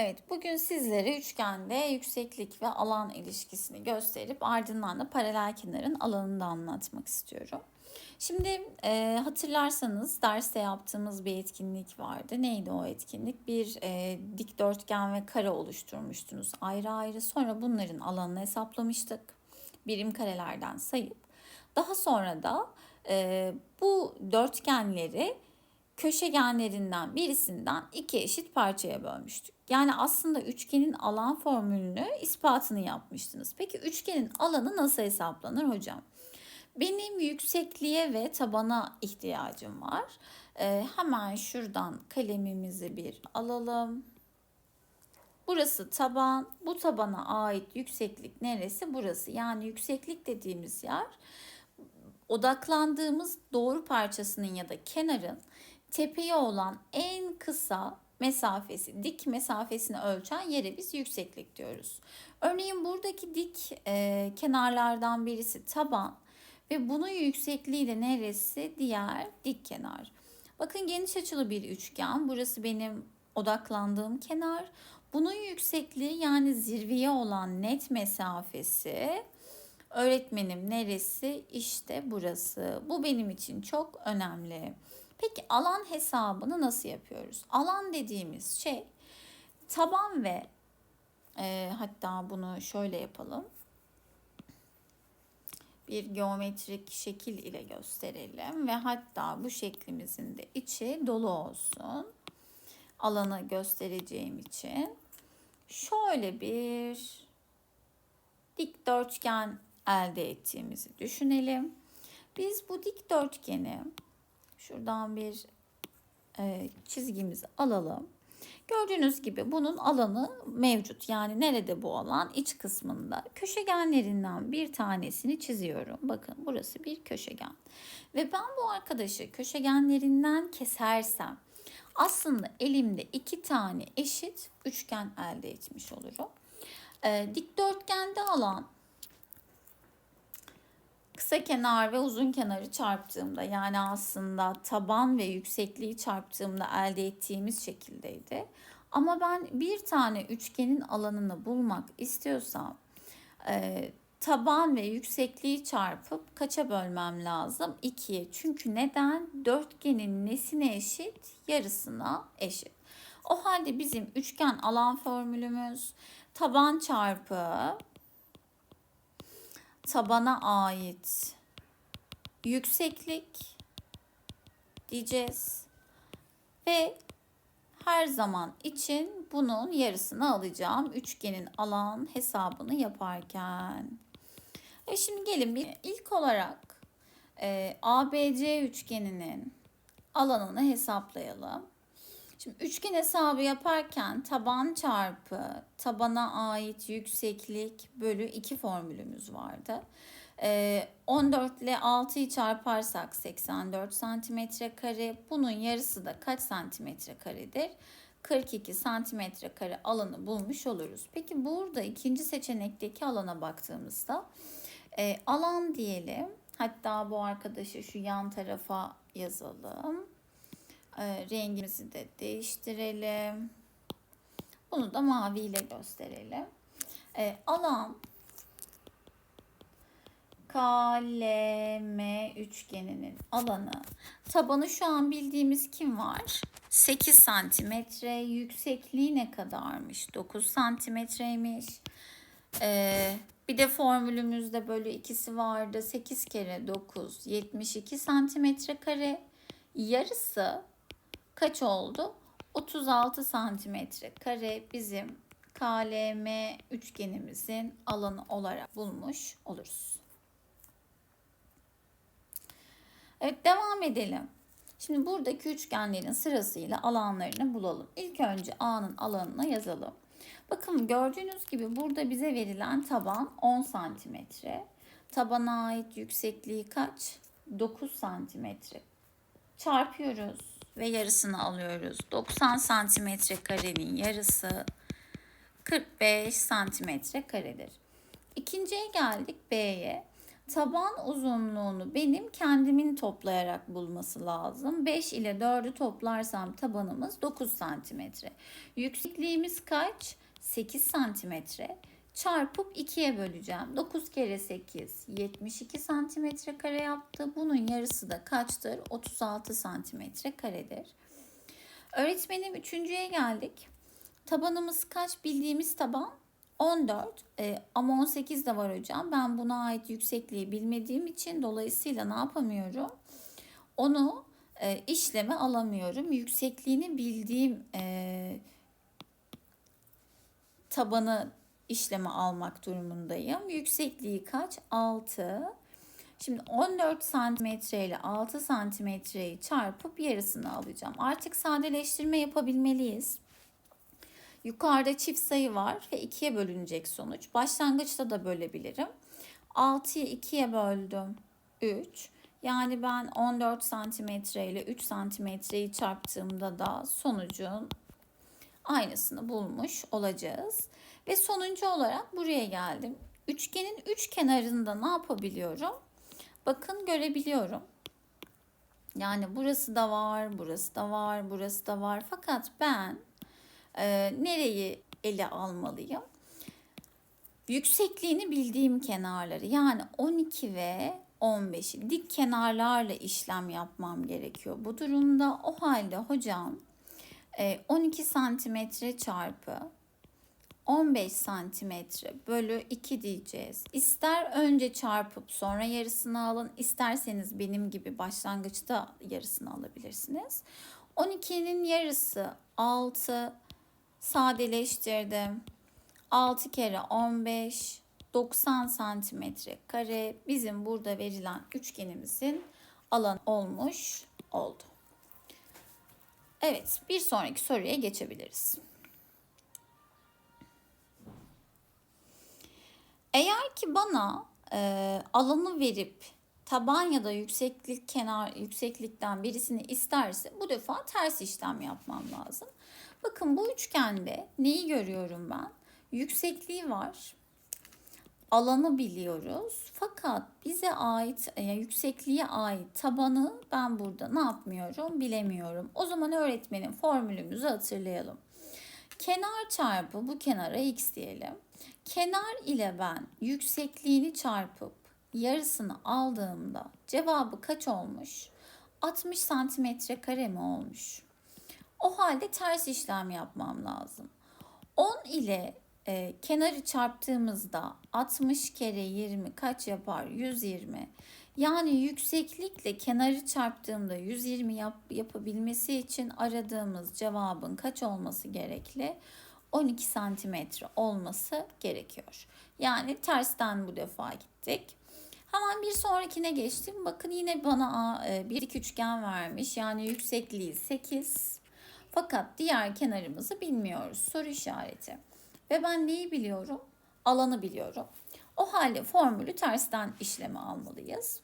Evet, bugün sizlere üçgende yükseklik ve alan ilişkisini gösterip ardından da paralel kenarın alanını da anlatmak istiyorum. Şimdi e, hatırlarsanız derste yaptığımız bir etkinlik vardı. Neydi o etkinlik? Bir e, dikdörtgen ve kare oluşturmuştunuz ayrı ayrı. Sonra bunların alanını hesaplamıştık. Birim karelerden sayıp. Daha sonra da e, bu dörtgenleri köşegenlerinden birisinden iki eşit parçaya bölmüştük. Yani aslında üçgenin alan formülünü ispatını yapmıştınız. Peki üçgenin alanı nasıl hesaplanır hocam? Benim yüksekliğe ve tabana ihtiyacım var. Ee, hemen şuradan kalemimizi bir alalım. Burası taban. Bu tabana ait yükseklik neresi? Burası. Yani yükseklik dediğimiz yer odaklandığımız doğru parçasının ya da kenarın tepeye olan en kısa mesafesi, dik mesafesini ölçen yere biz yükseklik diyoruz. Örneğin buradaki dik e, kenarlardan birisi taban ve bunun yüksekliği de neresi? Diğer dik kenar. Bakın geniş açılı bir üçgen. Burası benim odaklandığım kenar. Bunun yüksekliği yani zirveye olan net mesafesi öğretmenim neresi? İşte burası. Bu benim için çok önemli. Peki alan hesabını nasıl yapıyoruz? Alan dediğimiz şey taban ve e, hatta bunu şöyle yapalım. Bir geometrik şekil ile gösterelim ve hatta bu şeklimizin de içi dolu olsun. Alanı göstereceğim için şöyle bir dikdörtgen elde ettiğimizi düşünelim. Biz bu dikdörtgeni Şuradan bir e, çizgimizi alalım. Gördüğünüz gibi bunun alanı mevcut. Yani nerede bu alan? İç kısmında. Köşegenlerinden bir tanesini çiziyorum. Bakın burası bir köşegen. Ve ben bu arkadaşı köşegenlerinden kesersem aslında elimde iki tane eşit üçgen elde etmiş olurum. E, dikdörtgende alan kısa kenar ve uzun kenarı çarptığımda yani aslında taban ve yüksekliği çarptığımda elde ettiğimiz şekildeydi. Ama ben bir tane üçgenin alanını bulmak istiyorsam e, taban ve yüksekliği çarpıp kaça bölmem lazım? 2'ye. Çünkü neden? Dörtgenin nesine eşit? Yarısına eşit. O halde bizim üçgen alan formülümüz taban çarpı tabana ait yükseklik diyeceğiz. Ve her zaman için bunun yarısını alacağım. Üçgenin alan hesabını yaparken. E şimdi gelin bir ilk olarak e, ABC üçgeninin alanını hesaplayalım. Şimdi üçgen hesabı yaparken taban çarpı tabana ait yükseklik bölü 2 formülümüz vardı. Ee, 14 ile 6'yı çarparsak 84 santimetre kare. Bunun yarısı da kaç santimetre karedir? 42 santimetre kare alanı bulmuş oluruz. Peki burada ikinci seçenekteki alana baktığımızda e, alan diyelim. Hatta bu arkadaşı şu yan tarafa yazalım. E, rengimizi de değiştirelim. Bunu da mavi ile gösterelim. E, alan KLM üçgeninin alanı. Tabanı şu an bildiğimiz kim var? 8 santimetre. Yüksekliği ne kadarmış? 9 santimetreymiş. Ee, bir de formülümüzde böyle ikisi vardı. 8 kere 9 72 santimetre kare. Yarısı kaç oldu? 36 santimetre kare bizim KLM üçgenimizin alanı olarak bulmuş oluruz. Evet devam edelim. Şimdi buradaki üçgenlerin sırasıyla alanlarını bulalım. İlk önce A'nın alanına yazalım. Bakın gördüğünüz gibi burada bize verilen taban 10 santimetre. Tabana ait yüksekliği kaç? 9 santimetre. Çarpıyoruz ve yarısını alıyoruz. 90 santimetre karenin yarısı 45 santimetre karedir. İkinciye geldik B'ye. taban uzunluğunu benim kendimin toplayarak bulması lazım. 5 ile 4'ü toplarsam tabanımız 9 santimetre. Yüksekliğimiz kaç? 8 santimetre. Çarpıp 2'ye böleceğim. 9 kere 8 72 santimetre kare yaptı. Bunun yarısı da kaçtır? 36 santimetre karedir. Öğretmenim üçüncüye geldik. Tabanımız kaç? Bildiğimiz taban 14 e, ama 18 de var hocam. Ben buna ait yüksekliği bilmediğim için dolayısıyla ne yapamıyorum? Onu e, işleme alamıyorum. Yüksekliğini bildiğim e, tabanı işleme almak durumundayım. Yüksekliği kaç? 6. Şimdi 14 santimetre ile 6 santimetreyi çarpıp yarısını alacağım. Artık sadeleştirme yapabilmeliyiz. Yukarıda çift sayı var ve 2'ye bölünecek sonuç. Başlangıçta da bölebilirim. 6'yı 2'ye böldüm. 3. Yani ben 14 santimetre ile 3 santimetreyi çarptığımda da sonucun aynısını bulmuş olacağız. Ve sonuncu olarak buraya geldim. Üçgenin üç kenarında ne yapabiliyorum? Bakın görebiliyorum. Yani burası da var, burası da var, burası da var. Fakat ben e, nereyi ele almalıyım? Yüksekliğini bildiğim kenarları yani 12 ve 15'i dik kenarlarla işlem yapmam gerekiyor. Bu durumda o halde hocam 12 santimetre çarpı 15 santimetre bölü 2 diyeceğiz. İster önce çarpıp sonra yarısını alın, isterseniz benim gibi başlangıçta yarısını alabilirsiniz. 12'nin yarısı 6 sadeleştirdim. 6 kere 15 90 santimetre kare bizim burada verilen üçgenimizin alan olmuş oldu. Evet bir sonraki soruya geçebiliriz. Eğer ki bana e, alanı verip taban ya da yükseklik kenar yükseklikten birisini isterse bu defa ters işlem yapmam lazım. Bakın bu üçgende neyi görüyorum ben? Yüksekliği var. Alanı biliyoruz. Fakat bize ait yani yüksekliğe ait tabanı ben burada ne yapmıyorum bilemiyorum. O zaman öğretmenin formülümüzü hatırlayalım. Kenar çarpı bu kenara x diyelim. Kenar ile ben yüksekliğini çarpıp yarısını aldığımda cevabı kaç olmuş? 60 santimetre kare mi olmuş? O halde ters işlem yapmam lazım. 10 ile e, kenarı çarptığımızda 60 kere 20 kaç yapar? 120. Yani yükseklikle kenarı çarptığımda 120 yap, yapabilmesi için aradığımız cevabın kaç olması gerekli? 12 santimetre olması gerekiyor. Yani tersten bu defa gittik. Hemen bir sonrakine geçtim. Bakın yine bana e, bir dik üçgen vermiş. Yani yüksekliği 8. Fakat diğer kenarımızı bilmiyoruz. Soru işareti. Ve ben neyi biliyorum? Alanı biliyorum. O halde formülü tersten işleme almalıyız.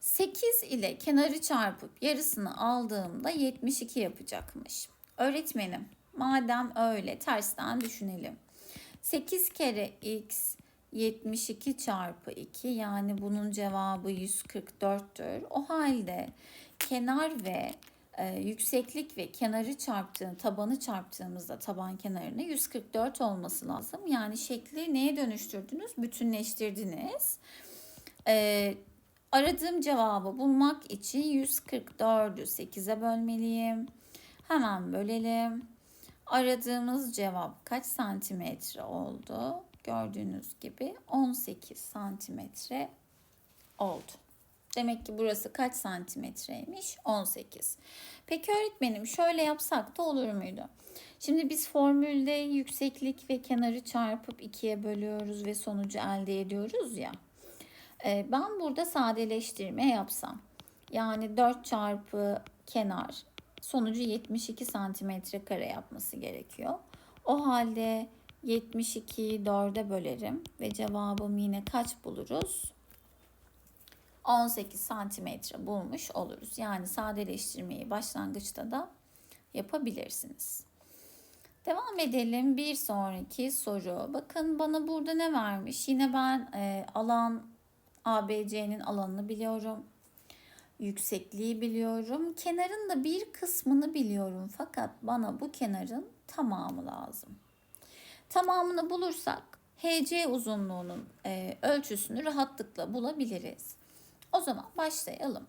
8 ile kenarı çarpıp yarısını aldığımda 72 yapacakmış. Öğretmenim madem öyle tersten düşünelim. 8 kere x 72 çarpı 2 yani bunun cevabı 144'tür. O halde kenar ve e, yükseklik ve kenarı çarptığım, tabanı çarptığımızda taban kenarını 144 olması lazım. Yani şekli neye dönüştürdünüz? Bütünleştirdiniz. E, aradığım cevabı bulmak için 144'ü 8'e bölmeliyim. Hemen bölelim. Aradığımız cevap kaç santimetre oldu? Gördüğünüz gibi 18 santimetre oldu. Demek ki burası kaç santimetreymiş? 18. Peki öğretmenim şöyle yapsak da olur muydu? Şimdi biz formülde yükseklik ve kenarı çarpıp ikiye bölüyoruz ve sonucu elde ediyoruz ya. Ee, ben burada sadeleştirme yapsam. Yani 4 çarpı kenar sonucu 72 santimetre kare yapması gerekiyor. O halde 72'yi 4'e bölerim ve cevabım yine kaç buluruz? 18 santimetre bulmuş oluruz. Yani sadeleştirmeyi başlangıçta da yapabilirsiniz. Devam edelim. Bir sonraki soru. Bakın bana burada ne vermiş? Yine ben e, alan ABC'nin alanını biliyorum. Yüksekliği biliyorum. Kenarın da bir kısmını biliyorum. Fakat bana bu kenarın tamamı lazım. Tamamını bulursak HC uzunluğunun e, ölçüsünü rahatlıkla bulabiliriz. O zaman başlayalım.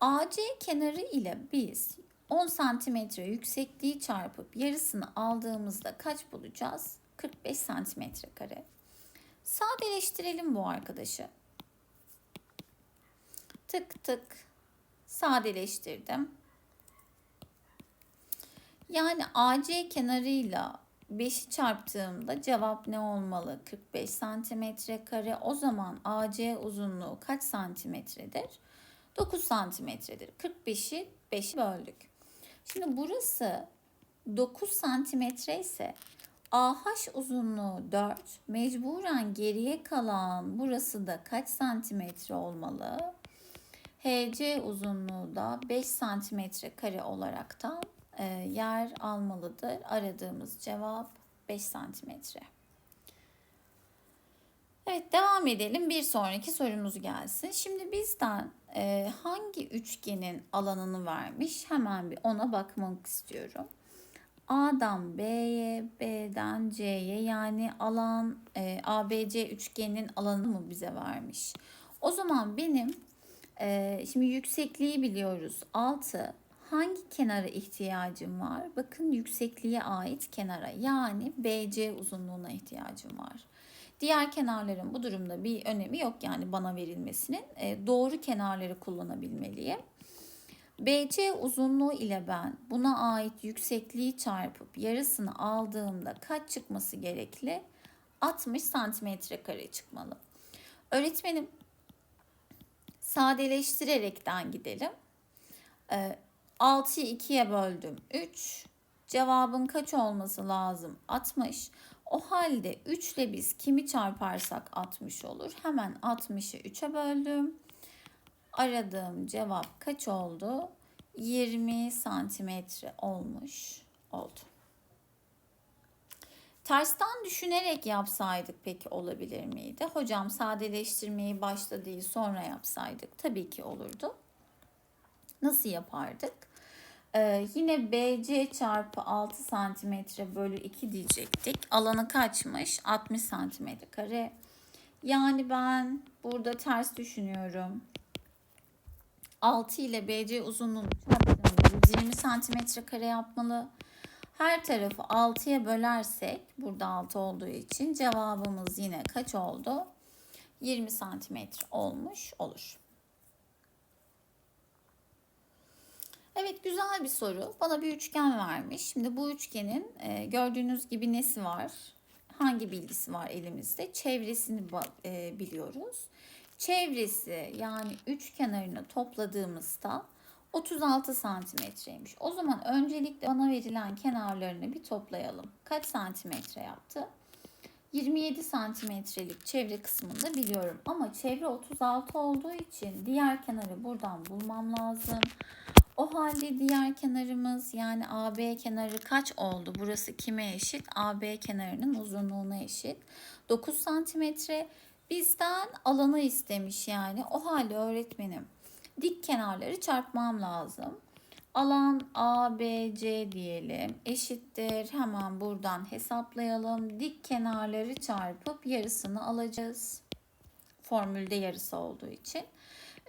AC kenarı ile biz 10 santimetre yüksekliği çarpıp yarısını aldığımızda kaç bulacağız? 45 santimetre kare. Sadeleştirelim bu arkadaşı. Tık tık sadeleştirdim. Yani AC kenarıyla 5'i çarptığımda cevap ne olmalı? 45 santimetre kare. O zaman AC uzunluğu kaç santimetredir? 9 santimetredir. 45'i 5'i böldük. Şimdi burası 9 santimetre ise AH uzunluğu 4. Mecburen geriye kalan burası da kaç santimetre olmalı? HC uzunluğu da 5 santimetre kare olaraktan e, yer almalıdır. Aradığımız cevap 5 santimetre. Evet devam edelim. Bir sonraki sorumuz gelsin. Şimdi bizden e, hangi üçgenin alanını vermiş? Hemen bir ona bakmak istiyorum. A'dan B'ye, B'den C'ye yani alan e, ABC üçgeninin alanını mı bize vermiş? O zaman benim e, şimdi yüksekliği biliyoruz. 6 hangi kenara ihtiyacım var? Bakın yüksekliğe ait kenara yani BC uzunluğuna ihtiyacım var. Diğer kenarların bu durumda bir önemi yok yani bana verilmesinin. E, doğru kenarları kullanabilmeliyim. BC uzunluğu ile ben buna ait yüksekliği çarpıp yarısını aldığımda kaç çıkması gerekli? 60 santimetre kare çıkmalı. Öğretmenim sadeleştirerekten gidelim. Ee, 6'yı 2'ye böldüm 3. Cevabın kaç olması lazım? 60. O halde 3 ile biz kimi çarparsak 60 olur. Hemen 60'ı 3'e böldüm. Aradığım cevap kaç oldu? 20 santimetre olmuş oldu. Tersten düşünerek yapsaydık peki olabilir miydi? Hocam sadeleştirmeyi başta değil sonra yapsaydık tabii ki olurdu. Nasıl yapardık? Ee, yine BC çarpı 6 santimetre bölü 2 diyecektik. Alanı kaçmış? 60 santimetre kare. Yani ben burada ters düşünüyorum. 6 ile BC uzunluğunu çarptığımda 120 santimetre kare yapmalı. Her tarafı 6'ya bölersek burada 6 olduğu için cevabımız yine kaç oldu? 20 santimetre olmuş olur. Evet güzel bir soru. Bana bir üçgen vermiş. Şimdi bu üçgenin e, gördüğünüz gibi nesi var? Hangi bilgisi var elimizde? Çevresini e, biliyoruz. Çevresi yani üç kenarını topladığımızda 36 santimetreymiş. O zaman öncelikle bana verilen kenarlarını bir toplayalım. Kaç santimetre yaptı? 27 santimetrelik çevre kısmında biliyorum. Ama çevre 36 olduğu için diğer kenarı buradan bulmam lazım. O halde diğer kenarımız yani AB kenarı kaç oldu? Burası kime eşit? AB kenarının uzunluğuna eşit. 9 santimetre. Bizden alanı istemiş yani. O halde öğretmenim dik kenarları çarpmam lazım. Alan ABC diyelim eşittir. Hemen buradan hesaplayalım. Dik kenarları çarpıp yarısını alacağız. Formülde yarısı olduğu için.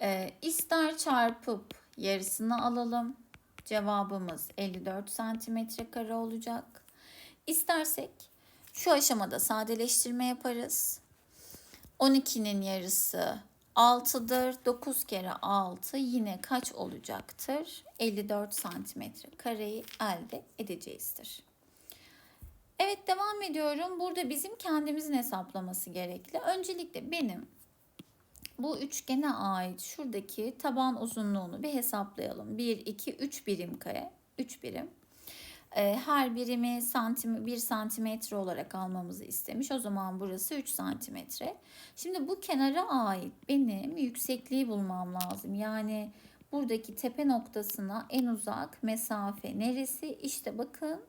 Ee, ister çarpıp yarısını alalım. Cevabımız 54 santimetre kare olacak. İstersek şu aşamada sadeleştirme yaparız. 12'nin yarısı 6'dır. 9 kere 6 yine kaç olacaktır? 54 santimetre kareyi elde edeceğizdir. Evet devam ediyorum. Burada bizim kendimizin hesaplaması gerekli. Öncelikle benim bu üçgene ait şuradaki taban uzunluğunu bir hesaplayalım. 1, 2, 3 birim kare. 3 birim. Ee, her birimi santim, 1 santimetre olarak almamızı istemiş. O zaman burası 3 santimetre. Şimdi bu kenara ait benim yüksekliği bulmam lazım. Yani buradaki tepe noktasına en uzak mesafe neresi? İşte bakın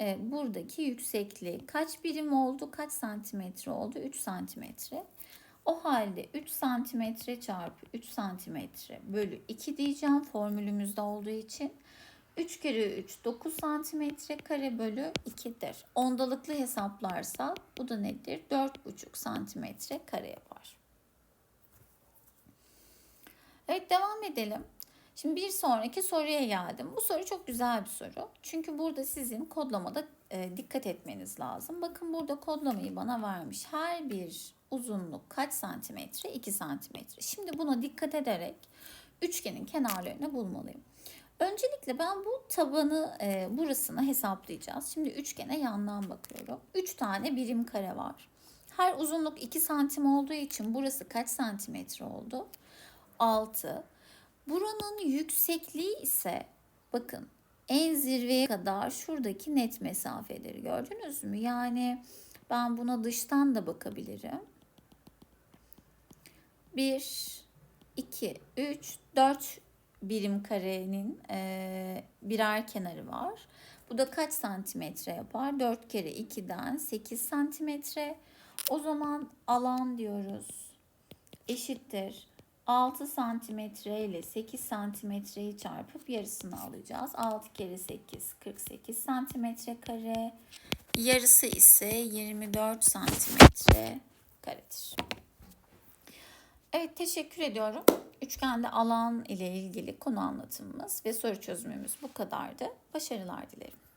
e, buradaki yüksekliği kaç birim oldu? Kaç santimetre oldu? 3 santimetre. O halde 3 santimetre çarpı 3 santimetre bölü 2 diyeceğim formülümüzde olduğu için. 3 kere 3 9 santimetre kare bölü 2'dir. Ondalıklı hesaplarsak bu da nedir? 4,5 santimetre kare yapar. Evet devam edelim. Şimdi bir sonraki soruya geldim. Bu soru çok güzel bir soru. Çünkü burada sizin kodlamada e, dikkat etmeniz lazım. Bakın burada kodlamayı bana vermiş. Her bir uzunluk kaç santimetre? 2 santimetre. Şimdi buna dikkat ederek üçgenin kenarlarını bulmalıyım. Öncelikle ben bu tabanı e, burasını hesaplayacağız. Şimdi üçgene yandan bakıyorum. 3 tane birim kare var. Her uzunluk 2 santim olduğu için burası kaç santimetre oldu? 6. Buranın yüksekliği ise bakın en zirveye kadar şuradaki net mesafeleri gördünüz mü? Yani ben buna dıştan da bakabilirim. 1, 2, 3, 4 birim karenin e, birer kenarı var. Bu da kaç santimetre yapar? 4 kere 2'den 8 santimetre. O zaman alan diyoruz eşittir. 6 santimetre ile 8 santimetreyi çarpıp yarısını alacağız. 6 kere 8 48 santimetre kare. Yarısı ise 24 santimetre karedir. Evet teşekkür ediyorum. Üçgende alan ile ilgili konu anlatımımız ve soru çözümümüz bu kadardı. Başarılar dilerim.